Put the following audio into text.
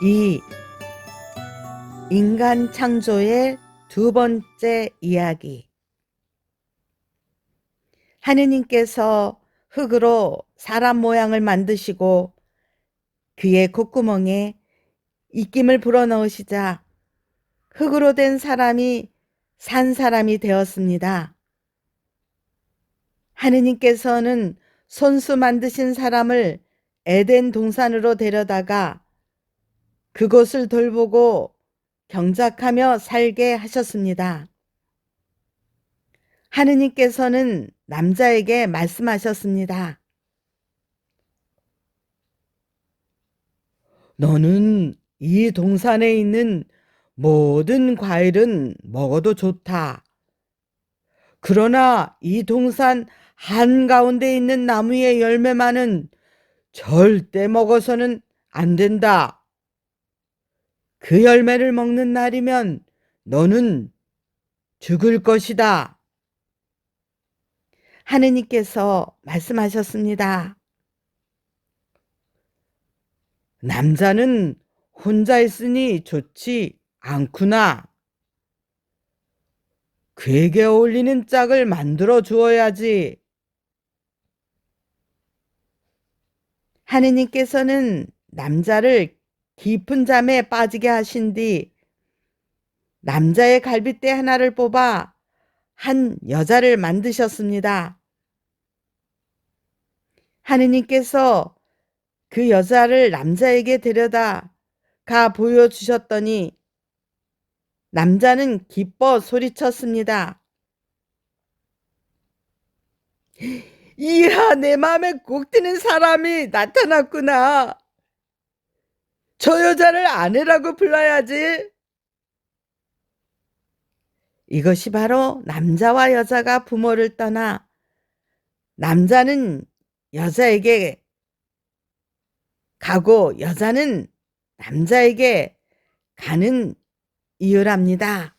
이 인간 창조의 두 번째 이야기. 하느님께서 흙으로 사람 모양을 만드시고 그의 콧구멍에 입김을 불어넣으시자 흙으로 된 사람이 산 사람이 되었습니다. 하느님께서는 손수 만드신 사람을 에덴 동산으로 데려다가 그곳을 돌보고 경작하며 살게 하셨습니다. 하느님께서는 남자에게 말씀하셨습니다. 너는 이 동산에 있는 모든 과일은 먹어도 좋다. 그러나 이 동산 한가운데 있는 나무의 열매만은 절대 먹어서는 안 된다. 그 열매를 먹는 날이면 너는 죽을 것이다. 하느님께서 말씀하셨습니다. 남자는 혼자 있으니 좋지 않구나. 그에게 어울리는 짝을 만들어 주어야지. 하느님께서는 남자를 깊은 잠에 빠지게 하신 뒤 남자의 갈빗대 하나를 뽑아 한 여자를 만드셨습니다. 하느님께서 그 여자를 남자에게 데려다 가 보여주셨더니 남자는 기뻐 소리쳤습니다. 이야, 내 마음에 꼭 드는 사람이 나타났구나. 저 여자를 아내라고 불러야지. 이것이 바로 남자와 여자가 부모를 떠나 남자는 여자에게 가고 여자는 남자에게 가는 이유랍니다.